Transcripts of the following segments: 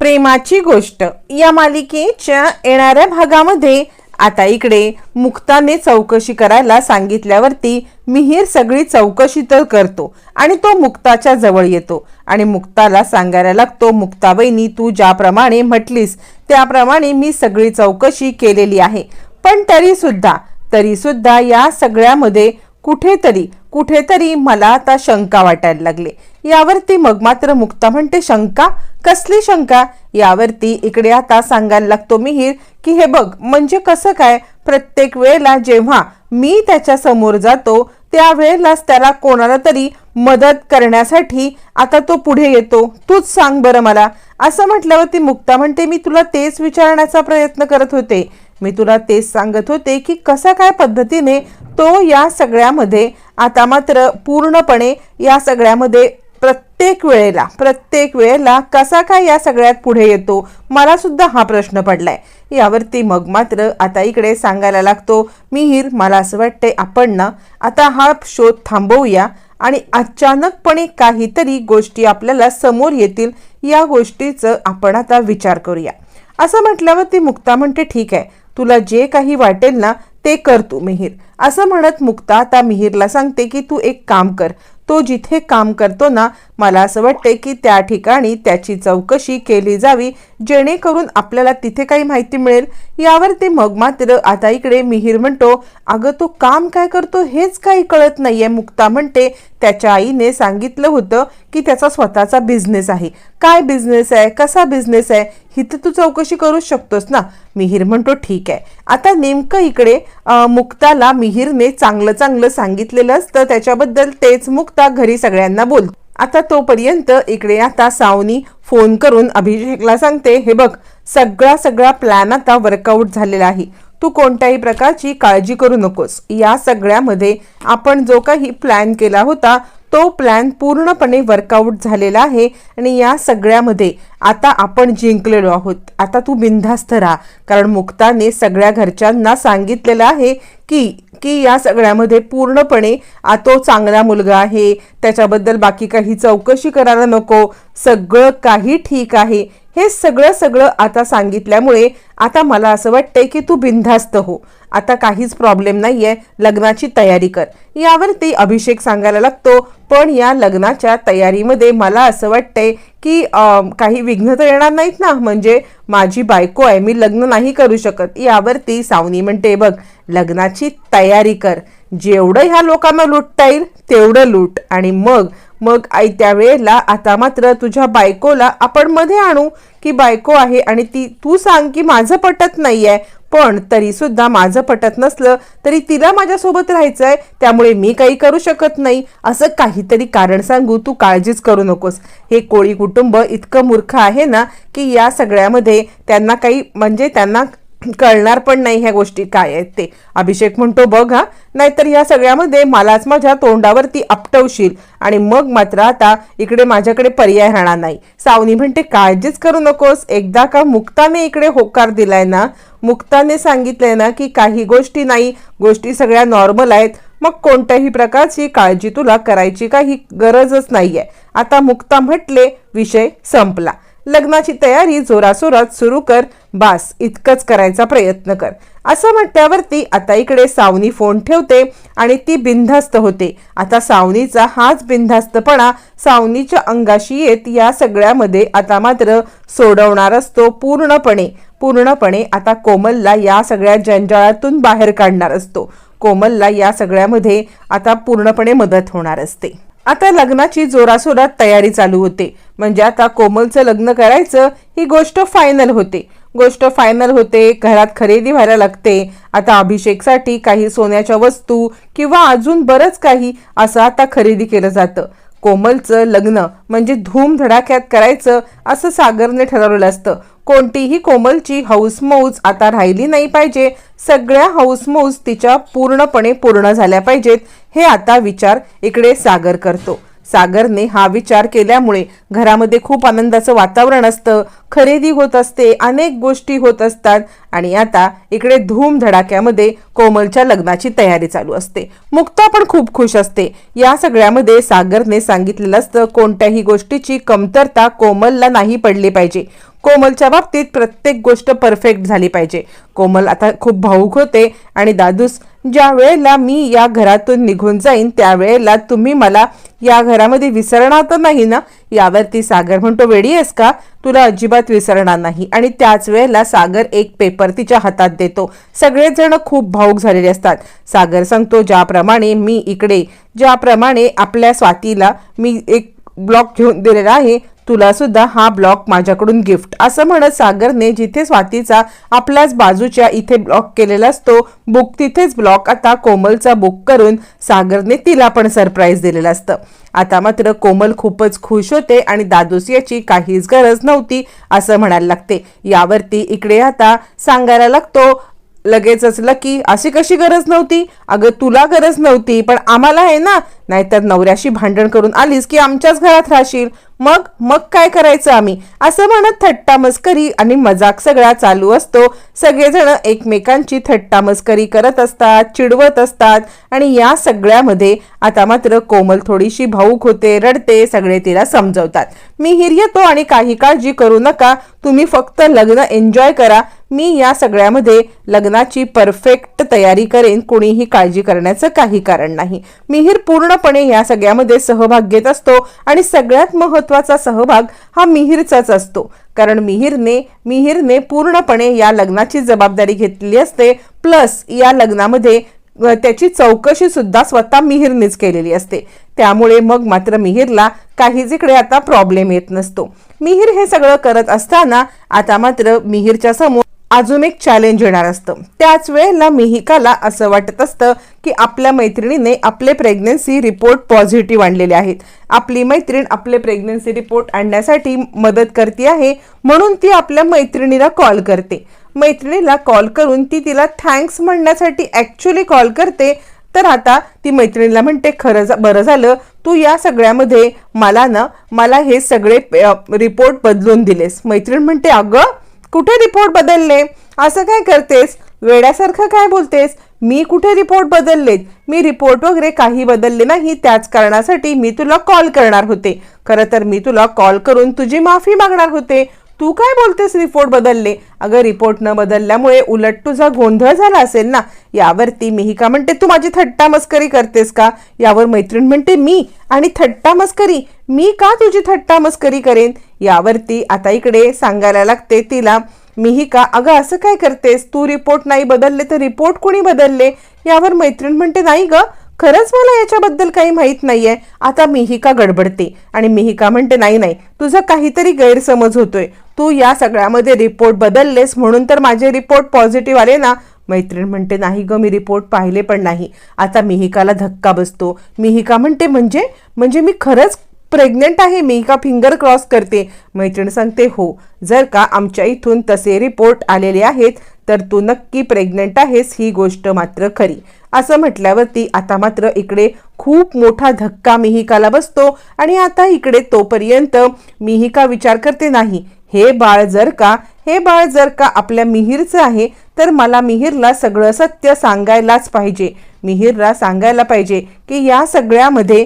प्रेमाची गोष्ट. या मालिकेच्या येणाऱ्या भागामध्ये आता इकडे मुक्ताने चौकशी करायला सांगितल्यावरती मिहीर सगळी चौकशी तर करतो आणि तो मुक्ताच्या जवळ येतो. आणि मुक्ताला सांगायला लागतो मुक्ताबाईनी तू ज्याप्रमाणे म्हटलीस त्याप्रमाणे मी सगळी चौकशी केलेली आहे. पण तरी सुद्धा तरी सुद्धा या सगळ्यामध्ये कुठेतरी कुठेतरी मला आता शंका वाटायला लागले. यावरती मग मात्र मुक्ता म्हणते शंका? कसली शंका? यावरती इकडे आता सांगायला लागतो मिहीर की हे बघ म्हणजे कसं काय? प्रत्येक वेळेला जेव्हा मी त्याच्यासमोर जातो त्यावेळेलाच त्याला कोणाला तरी मदत करण्यासाठी आता तो पुढे येतो. तूच सांग बरं मला. असं म्हटल्यावर ती मुक्ता म्हणते मी तुला तेच विचारण्याचा प्रयत्न करत होते. मी तुला तेच सांगत होते की कसा काय पद्धतीने तो या सगळ्यामध्ये आता मात्र पूर्णपणे या सगळ्यामध्ये प्रत्येक वेळेला प्रत्येक वेळेला कसा काय या सगळ्यात पुढे येतो मला सुद्धा हा प्रश्न पडलाय. यावरती मग मात्र आता इकडे सांगायला लागतो मिहीर मला असं वाटतंय आपण ना आता हा शोध थांबवूया आणि अचानकपणे काहीतरी गोष्टी आपल्याला समोर येतील या गोष्टीचं आपण आता विचार करूया. असं म्हटल्यावर ती मुक्ता म्हणते ठीक आहे तुला जे काही वाटेल ना ते कर तू मिहीर. असं म्हणत मुक्ता आता मिहीरला सांगते की तू एक काम कर तो जिथे काम करतो ना मला असं वाटते की त्या ठिकाणी त्याची चौकशी केली जावी जेणेकरून आपल्याला तिथे काही माहिती मिळेल. यावरती मग मात्र आता इकडे मिहीर म्हणतो अगं तो काम काय करतो हेच काही कळत नाहीये मुक्ता म्हणते. त्याच्या आईने सांगितलं होतं की त्याचा स्वतःचा बिझनेस आहे. काय बिझनेस आहे? कसा बिझनेस आहे? ही तर तू चौकशी करू शकतोस ना? मिहीर म्हणतो ठीक आहे. आता नेमकं इकडे मुक्ताला मिहीरने चांगलं चांगलं सांगितलेलं असतं. त्याच्याबद्दल तेच मुक्ता घरी सगळ्यांना बोल आता तोपर्यंत इकडे आता सावनी फोन करून अभिषेकला सांगते हे बघ सगळा सगळा प्लॅन आता वर्कआउट झालेला आहे. तू कोणत्याही प्रकारची काळजी करू नकोस. या सगळ्यामध्ये आपण जो काही प्लॅन केला होता तो प्लॅन पूर्णपणे वर्कआउट झालेला आहे आणि या सगळ्यामध्ये आता आपण जिंकलेलो आहोत. आता तू बिनधास्त राहा. कारण मुक्ताने सगळ्या घरच्यांना सांगितलेलं आहे की की या सगळ्यामध्ये पूर्णपणे आ तो चांगला मुलगा आहे. त्याच्याबद्दल बाकी काही चौकशी करायला नको. सगळं काही ठीक आहे. हे सगळं सगळं आता सांगितल्यामुळे आता मला असं वाटतंय की तू बिनधास्त हो. आता काहीच प्रॉब्लेम नाहीये. लग्नाची तयारी कर. यावरती अभिषेक सांगायला लागतो पण या लग्नाच्या तयारीमध्ये मला असं वाटतंय की काही विघ्न तर येणार नाहीत ना. म्हणजे माझी बायको आहे मी लग्न नाही करू शकत. यावरती सावनी म्हणते बघ लग्नाची तयारी कर. जेवढं ह्या लोकांना लुटता येईल तेवढं लूट आणि मग मग आई त्यावेळेला आता मात्र तुझ्या बायकोला आपण मध्ये आणू की बायको आहे आणि ती तू सांग की माझं पटत नाही आहे पण तरीसुद्धा माझं पटत नसलं तरी तिला माझ्यासोबत राहायचं आहे त्यामुळे मी काही करू शकत नाही. असं काहीतरी कारण सांगू तू काळजीच करू नकोस. हे कोळी कुटुंब इतकं मूर्ख आहे ना की या सगळ्यामध्ये त्यांना काही म्हणजे त्यांना कळणार पण नाही ह्या गोष्टी काय आहेत ते. अभिषेक म्हणतो बघ हा नाहीतर ह्या सगळ्यामध्ये मलाच माझ्या तोंडावरती आपटवशील आणि मग मात्र आता इकडे माझ्याकडे पर्याय राहणार नाही. सावनी म्हणते काळजीच करू नकोस. एकदा का मुक्ताने इकडे होकार दिलाय ना मुक्ताने सांगितलंय ना की काही गोष्टी नाही गोष्टी सगळ्या नॉर्मल आहेत मग कोणत्याही प्रकारची काळजी तुला करायची काही गरजच नाहीये. आता मुक्ता म्हटले विषय संपला. लग्नाची तयारी जोरासोरात सुरू कर. बास इतकंच करायचा प्रयत्न कर. असं म्हटल्यावरती आता इकडे सावनी फोन ठेवते आणि ती बिनधास्त होते. आता सावनीचा हाच बिनधास्तपणा सावनीच्या अंगाशी येत या सगळ्यामध्ये आता मात्र सोडवणार असतो पूर्णपणे पूर्णपणे आता कोमलला या सगळ्या जंजाळातून बाहेर काढणार असतो कोमलला या सगळ्यामध्ये आता पूर्णपणे मदत होणार असते. आता लग्नाची जोरासोरात तयारी चालू होते. म्हणजे आता कोमलचं लग्न करायचं ही गोष्ट फायनल होते. गोष्ट फायनल होते घरात खरेदी व्हायला लागते. आता अभिषेकसाठी काही सोन्याच्या वस्तू किंवा अजून बरंच काही असं आता खरेदी केलं जातं. कोमलचं लग्न म्हणजे धूमधडाक्यात करायचं असं सागरने ठरवलेलं असतं. कोणतीही कोमलची हौसमौज आता राहिली नाही पाहिजे. सगळ्या हौसमौज तिच्या पूर्णपणे पूर्ण झाल्या पाहिजेत हे आता विचार इकडे सागर करतो. सागरने हा विचार केल्यामुळे घरामध्ये खूप आनंदाचं वातावरण असतं खरेदी होत असते अनेक गोष्टी होत असतात आणि आता इकडे धूम धडाक्यामध्ये कोमलच्या लग्नाची तयारी चालू असते. मुक्ता पण खूप खुश असते. या सगळ्यामध्ये सागरने सांगितलेलं असतं कोणत्याही गोष्टीची कमतरता कोमलला नाही पडली पाहिजे. कोमलच्या बाबतीत प्रत्येक गोष्ट परफेक्ट झाली पाहिजे. कोमल आता खूप भाऊक होते आणि दादूस ज्या वेळेला मी या घरातून निघून जाईन त्यावेळेला तुम्ही मला या घरामध्ये विसरणार तर नाही ना? यावरती सागर म्हणतो वेडी आहेस का? तुला अजिबात विसरणार नाही. आणि त्याच वेळेला सागर एक पेपर तिच्या हातात देतो. सगळेजण खूप भाऊक झालेले असतात. सागर सांगतो ज्याप्रमाणे मी इकडे ज्याप्रमाणे आपल्या स्वातीला मी एक ब्लॉक घेऊन दिलेला आहे. तुला सुद्धा हा ब्लॉक माझ्याकडून गिफ्ट. असं म्हणत सागरने जिथे स्वातीचा आपल्याच बाजूच्या इथे ब्लॉक केलेला असतो बुक तिथेच ब्लॉक. आता कोमलचा बुक करून सागरने तिला पण सरप्राईज दिलेलं असतं. आता मात्र कोमल खूपच खुश होते आणि दादूस याची काहीच गरज नव्हती असं म्हणायला लागते. यावरती इकडे आता सांगायला लागतो लगेचच लकी अशी कशी गरज नव्हती? अगं तुला गरज नव्हती पण आम्हाला आहे ना? नाहीतर नवऱ्याशी भांडण करून आलीस की आमच्याच घरात राहशील. मग मग काय करायचं आम्ही? असं म्हणत थट्टा मस्करी आणि मजाक सगळा चालू असतो. सगळेजण एकमेकांची थट्टा मस्करी करत असतात चिडवत असतात आणि या सगळ्यामध्ये आता मात्र कोमल थोडीशी भाऊक होते रडते सगळे तिला समजवतात. मिहीर येतो आणि काही काळजी करू नका. तुम्ही फक्त लग्न एन्जॉय करा. मी या सगळ्यामध्ये लग्नाची परफेक्ट तयारी करेन. कुणीही काळजी करण्याचं काही कारण नाही. मिहीर पूर्णपणे या सगळ्यामध्ये सहभाग घेत असतो आणि सगळ्यात महत्त्वाचा सहभाग हा मिहीरचाच असतो. कारण मिहीरने मिहीरने पूर्णपणे या लग्नाची जबाबदारी घेतलेली असते प्लस या लग्नामध्ये त्याची चौकशी सुद्धा स्वतः मिहीरनेच केलेली असते. त्यामुळे मग मात्र मिहीरला काही जिकडे आता प्रॉब्लेम येत नसतो. मिहीर हे सगळं करत असताना आता मात्र मिहीरच्या समोर अजून एक चॅलेंज येणार असतं. त्याच वेळेला मिहिकाला असं वाटत असतं की आपल्या मैत्रिणीने आपले प्रेग्नन्सी रिपोर्ट पॉझिटिव्ह आणलेले आहेत. आपली मैत्रीण आपले प्रेग्नन्सी रिपोर्ट आणण्यासाठी मदत करते आहे म्हणून ती आपल्या मैत्रिणीला कॉल करते. मैत्रिणीला कॉल करून ती तिला थँक्स म्हणण्यासाठी ॲक्च्युली कॉल करते. तर आता ती मैत्रिणीला म्हणते खरं जा- बरं झालं तू या सगळ्यामध्ये मला ना मला हे सगळे रिपोर्ट बदलून दिलेस. मैत्रीण म्हणते अगं कुठे रिपोर्ट बदलले? असं काय करतेस? वेड्यासारखं काय बोलतेस? मी कुठे रिपोर्ट बदललेत? मी रिपोर्ट वगैरे काही बदलले नाही त्याच कारणासाठी मी तुला कॉल करणार होते. खरं तर मी तुला कॉल करून तुझी माफी मागणार होते. तू काय बोलतेस रिपोर्ट बदलले? अगं रिपोर्ट न बदलल्यामुळे उलट तुझा गोंधळ झाला असेल ना? यावरती मीही का म्हणते तू माझी थट्टा मस्करी करतेस का? यावर मैत्रीण म्हणते मी. आणि थट्टा मस्करी? मी का तुझी थट्टा मस्करी करेन? यावरती आता इकडे सांगायला लागते तिला मीही का? अगं असं काय करतेस? तू रिपोर्ट नाही बदलले तर रिपोर्ट कोणी बदलले? यावर मैत्रीण म्हणते नाही ग खरंच मला याच्याबद्दल काही माहीत नाहीये. आता मिहिका गडबडते. आणि मिहिका म्हणते नाही नाही तुझं काहीतरी गैरसमज होतोय. तू या सगळ्यामध्ये रिपोर्ट बदललेस म्हणून तर माझे रिपोर्ट पॉझिटिव्ह आले ना. मैत्रीण म्हणते नाही ग मी रिपोर्ट पाहिले पण नाही. आता मिहिकाला धक्का बसतो. मिहिका म्हणते म्हणजे? म्हणजे मी खरंच प्रेग्नेंट आहे? मी का फिंगर क्रॉस करते. मैत्रीण सांगते हो जर का आमच्या इथून तसे रिपोर्ट आलेले आहेत तर तू नक्की प्रेग्नंट आहेस ही गोष्ट मात्र खरी. असं म्हटल्यावरती आता मात्र इकडे खूप मोठा धक्का मिहिकाला बसतो आणि आता इकडे तोपर्यंत मिहिका विचार करते नाही हे बाळ जर का हे बाळ जर का आपल्या मिहीरचं आहे तर मला मिहीरला सगळं सत्य सांगायलाच पाहिजे. मिहिरला सांगायला पाहिजे की या सगळ्यामध्ये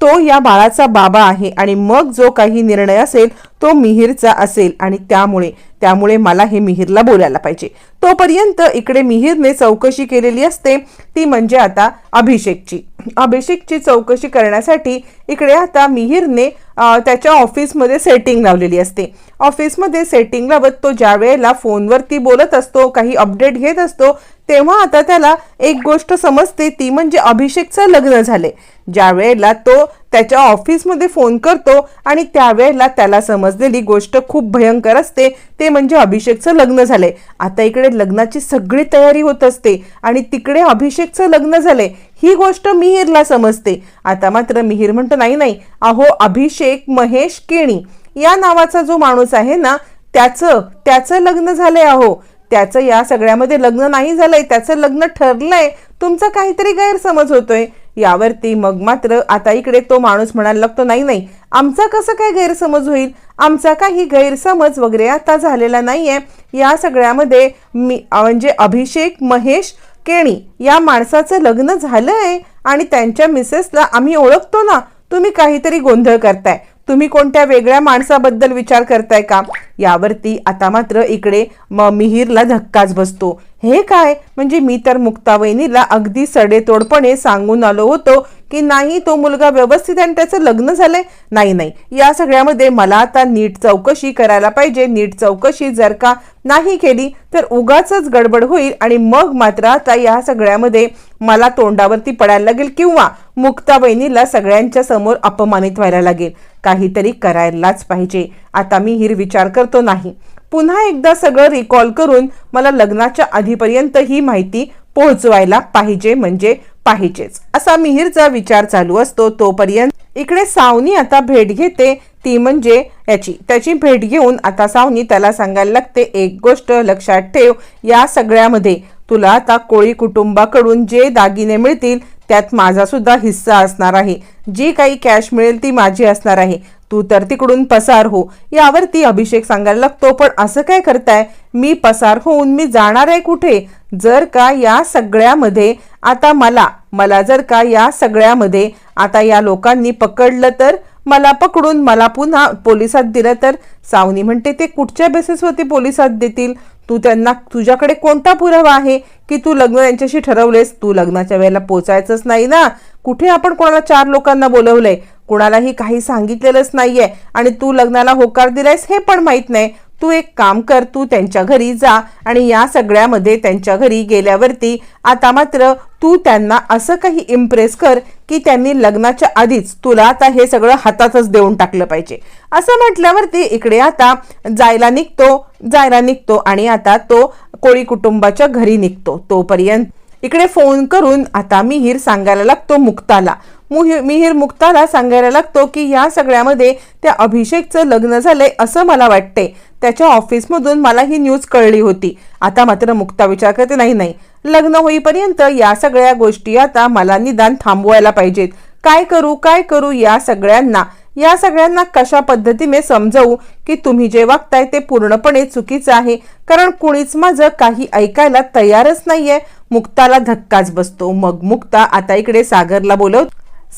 तो या बाळाचा बाबा आहे आणि मग जो काही निर्णय असेल तो मिहिरचा असेल. आणि त्यामुळे त्यामुळे मला हे मिहिरला बोलायला पाहिजे. तोपर्यंत इकडे मिहिरने चौकशी केलेली असते. ती म्हणजे आता अभिषेकची. अभिषेकची चौकशी करण्यासाठी इकडे आता मिहीरने त्याच्या ऑफिसमध्ये सेटिंग लावलेली असते. ऑफिसमध्ये सेटिंग लावत तो ज्या वेळेला फोनवरती बोलत असतो काही अपडेट घेत असतो तेव्हा आता त्याला एक गोष्ट समजते ती म्हणजे अभिषेकचं लग्न झाले ज्या वेळेला तो त्याच्या ऑफिसमध्ये फोन करतो आणि त्यावेळेला त्याला समजलेली गोष्ट खूप भयंकर असते. ते म्हणजे अभिषेकचं लग्न झालंय. आता इकडे लग्नाची सगळी तयारी होत असते आणि तिकडे अभिषेकचं लग्न झालंय. ही गोष्ट मिहीरला समजते. आता मात्र मिहीर म्हणतो नाही नाही. अहो अभिषेक महेश केणी या नावाचा जो माणूस आहे ना त्याचं त्याचं लग्न झालंय अहो. त्याचं या सगळ्यामध्ये लग्न नाही झालंय. त्याचं लग्न ठरलंय. तुमचा काहीतरी गैरसमज होतोय. यावरती मग मात्र आता इकडे तो माणूस म्हणायला लागतो नाही नाही आमचा कसं काय गैरसमज होईल? आमचा काही गैरसमज वगैरे आता झालेला नाही आहे या सगळ्यामध्ये मी म्हणजे अभिषेक महेश केणी या माणसाचं लग्न झालं आहे आणि त्यांच्या मिसेसला आम्ही ओळखतो ना तुम्ही काहीतरी गोंधळ करताय. तुम्ही कोणत्या वेगळ्या माणसाबद्दल विचार करताय का? यावरती आता मात्र इकडे म मिहीरला धक्काच बसतो. हे काय? म्हणजे मी तर मुक्तावहिनीला अगदी सडेतोडपणे सांगून आलो होतो की नाही तो मुलगा व्यवस्थित आणि त्याचं लग्न झालंय? नाही नाही. या सगळ्यामध्ये मला आता नीट चौकशी करायला पाहिजे. नीट चौकशी जर का नाही केली तर उगाच गडबड होईल आणि मग मात्र आता या सगळ्यामध्ये मला तोंडावरती पडायला लागेल किंवा मुक्ता बहिणीला सगळ्यांच्या समोर अपमानित व्हायला लागेल. काहीतरी करायलाच पाहिजे. आता मी हिर विचार करतो नाही. पुन्हा एकदा सगळं रिकॉल करून मला लग्नाच्या आधीपर्यंत ही माहिती पोहोचवायला पाहिजे. म्हणजे पाहिजेच. असा मिहीरचा विचार चालू असतो तोपर्यंत इकडे सावनी आता भेट घेते. ती म्हणजे याची. त्याची भेट घेऊन आता सावनी त्याला सांगायला लागते एक गोष्ट लक्षात ठेव या सगळ्यामध्ये तुला आता कोळी कुटुंबाकडून जे दागिने मिळतील त्यात माझासुद्धा हिस्सा असणार आहे. जी काही कॅश मिळेल ती माझी असणार आहे. तू तर तिकडून पसार हो. यावरती अभिषेक सांगायला लागतो पण असं काय करताय? मी पसार होऊन मी जाणार आहे कुठे? जर का या सगळ्यामध्ये आता मला मला जर का या सगळ्यामध्ये आता या लोकांनी पकडलं तर मला पकडून मला पुन्हा पोलिसात दिलं तर? सावनी म्हणते ते कुठच्या बेसिसवरती पोलिसात देतील? तू त्यांना तुझ्याकडे कोणता पुरावा आहे की तू लग्न यांच्याशी ठरवलेस? तू लग्नाच्या वेळेला पोचायचंच नाही ना? कुठे आपण कोणाला चार लोकांना बोलवलंय? कुणालाही काही सांगितलेलंच नाहीये आणि तू लग्नाला होकार दिलायस हे पण माहीत नाही. तू एक काम कर तू त्यांच्या घरी जा आणि या सगळ्यामध्ये त्यांच्या घरी गेल्यावरती आता मात्र तू त्यांना असं काही इम्प्रेस कर की त्यांनी लग्नाच्या आधीच तुला आता हे सगळं हातातच देऊन टाकलं पाहिजे. असं म्हटल्यावरती इकडे आता जायला निघतो जायला निघतो आणि आता तो कोळी कुटुंबाच्या घरी निघतो. तोपर्यंत इकडे फोन करून आता मिहीर सांगायला लागतो मुक्ताला. मिहीर मुक्ताला सांगायला लागतो की या सगळ्यामध्ये त्या अभिषेकचं लग्न झालंय असं मला वाटतंय. त्याच्या ऑफिसमधून मला ही न्यूज कळली होती. आता मात्र मुक्ता विचार करते नाही नाही. लग्न होईपर्यंत या सगळ्या गोष्टी आता मला निदान थांबवायला पाहिजेत. काय करू काय करू या सगळ्यांना? या सगळ्यांना कशा पद्धतीने समजवू की तुम्ही जे वागताय ते पूर्णपणे चुकीचं आहे? कारण कुणीच माझं काही ऐकायला तयारच नाहीये. मुक्ताला धक्काच बसतो. मग मुक्ता आता इकडे सागरला बोलव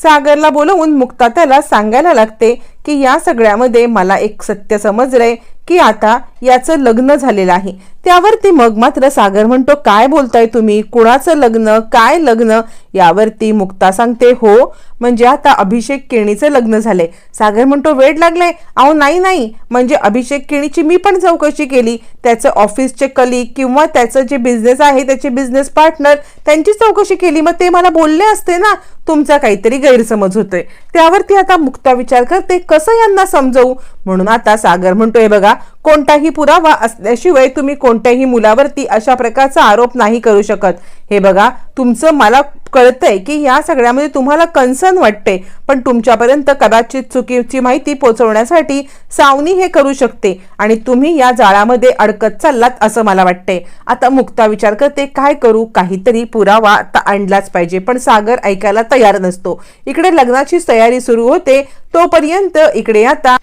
सागरला बोलवून मुक्ता त्याला सांगायला लागते की या सगळ्यामध्ये मला एक सत्य समजलंय की आता याचं लग्न झालेलं आहे. त्यावरती मग मात्र सागर म्हणतो काय बोलताय तुम्ही? कुणाचं लग्न? काय लग्न? यावरती मुक्ता सांगते हो म्हणजे आता अभिषेक केणीचं लग्न झालंय. सागर म्हणतो वेळ लागले अहो नाही नाही. म्हणजे अभिषेक केणीची मी पण चौकशी केली. त्याचं ऑफिसचे कलिग किंवा त्याचं जे बिझनेस आहे त्याचे बिझनेस पार्टनर त्यांची चौकशी केली. मग ते मला बोलले असते ना तुमचा काहीतरी गैरसमज होतोय. त्यावरती आता मुक्ता विचार करते कसं यांना समजवू? म्हणून आता सागर म्हणतोय बघा कोणताही पुरावा असल्याशिवाय तुम्ही कोणत्याही मुलावरती अशा प्रकारचा आरोप नाही करू शकत. हे बघा तुमचं मला कळतंय की या सगळ्यामध्ये तुम्हाला कन्सर्न वाटते पण तुमच्यापर्यंत कदाचित चुकीची माहिती पोहोचवण्यासाठी सावनी हे करू शकते आणि तुम्ही या जाळामध्ये अडकत चाललात असं मला वाटते आता मुक्ता विचार करते काय करू? काहीतरी पुरावा आता आणलाच पाहिजे पण सागर ऐकायला तयार नसतो. इकडे लग्नाची तयारी सुरू होते तोपर्यंत इकडे आता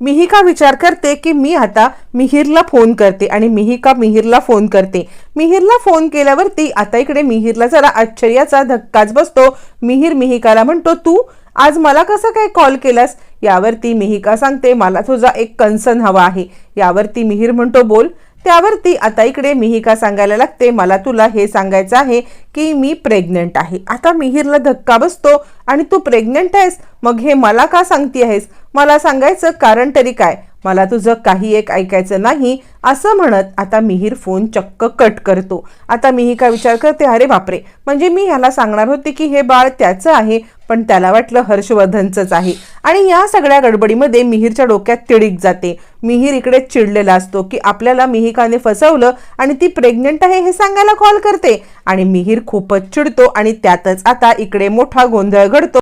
मिहिका विचार करते की मी आता मिहीरला फोन करते आणि मिहिका मिहीरला फोन करते? मिहीरला फोन केल्यावरती आता इकडे मिहीरला जरा आश्चर्याचा धक्काच बसतो. मिहीर मिहिकाला म्हणतो तू आज मला कसं काय कॉल केलास? यावरती मिहिका सांगते मला तुझा एक कन्सर्न हवा आहे. यावरती मिहीर म्हणतो बोल. त्यावरती आता इकडे मिहिका सांगायला लागते मला तुला हे सांगायचं आहे की मी प्रेग्नंट आहे. आता मिहीरला धक्का बसतो आणि तू प्रेग्नंट आहेस? मग हे मला का सांगती आहेस मला सांगायचं कारण तरी काय? मला तुझं काही एक ऐकायचं नाही असं म्हणत आता मिहीर फोन चक्क कट करतो. आता मिहिका विचार करते अरे बापरे! म्हणजे मी ह्याला सांगणार होते की हे बाळ त्याचं आहे पण त्याला वाटलं हर्षवर्धनचंच आहे. आणि या सगळ्या गडबडीमध्ये मिहीरच्या डोक्यात तिडीक जाते. मिहीर इकडे चिडलेला असतो की आपल्याला मिहिकाने फसवलं आणि ती प्रेग्नेंट आहे हे सांगायला कॉल करते. आणि मिहीर खूपच चिडतो आणि त्यातच आता इकडे मोठा गोंधळ घडतो.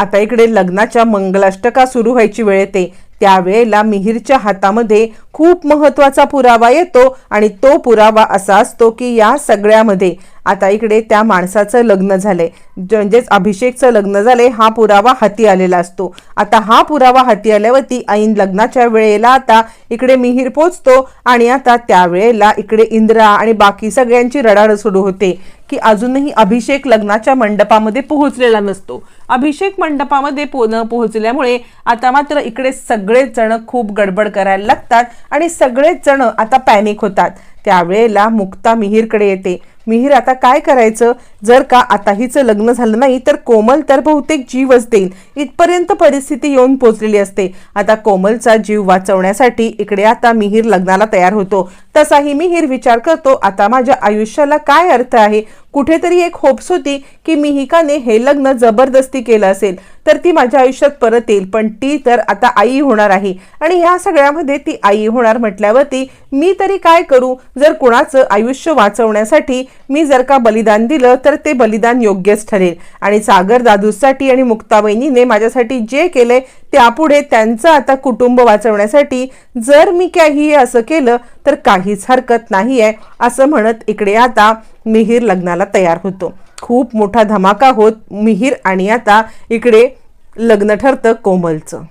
आता इकडे लग्नाच्या मंगलाष्टका सुरू व्हायची वेळ येते. त्यावेळेला मिहीरच्या हातामध्ये खूप महत्त्वाचा पुरावा येतो आणि तो पुरावा असा असतो की या सगळ्यामध्ये आता इकडे त्या माणसाचं लग्न झालंय. म्हणजेच अभिषेकचं लग्न झालंय हा पुरावा हाती आलेला असतो. आता हा पुरावा हाती आल्यावरती ऐन लग्नाच्या वेळेला आता इकडे मिहीर पोचतो आणि आता त्यावेळेला इकडे इंद्रा आणि बाकी सगळ्यांची रडारड सुरू होते की अजूनही अभिषेक लग्नाच्या मंडपामध्ये पोहोचलेला नसतो. अभिषेक मंडपामध्ये पो न पोहोचल्यामुळे आता मात्र इकडे सगळेच जण खूप गडबड करायला लागतात आणि सगळेच जण आता पॅनिक होतात. त्यावेळेला मुक्ता मिहीरकडे येते. मिहीर आता काय करायचं? जर का आता हिचं लग्न झालं नाही तर कोमल तर बहुतेक जीवच देईल. इथपर्यंत परिस्थिती येऊन पोचलेली असते. आता कोमलचा जीव वाचवण्यासाठी इकडे आता मिहीर लग्नाला तयार होतो. तसाही मिहीर विचार करतो आता माझ्या आयुष्याला काय अर्थ आहे? कुठेतरी एक होप्स होती की मिहिकाने हे लग्न जबरदस्ती केलं असेल तर ती माझ्या आयुष्यात परत येईल पण ती तर आता आई होणार आहे. आणि ह्या सगळ्यामध्ये ती आई होणार म्हटल्यावरती मी तरी काय करू? जर कुणाचं आयुष्य वाचवण्यासाठी मी जर का बलिदान दिलं तर ते बलिदान योग्यच ठरेल. आणि सागर दादूसाठी आणि मुक्ताबहिणीने माझ्यासाठी जे केलंय त्यापुढे त्यांचं आता कुटुंब वाचवण्यासाठी जर मी काही असं केलं तर काहीच हरकत नाही आहे असं म्हणत इकडे आता मिहीर लग्नाला तयार होतो. खूप मोठा धमाका होत मिहीर आणि आता इकडे लग्न ठरतं कोमलचं.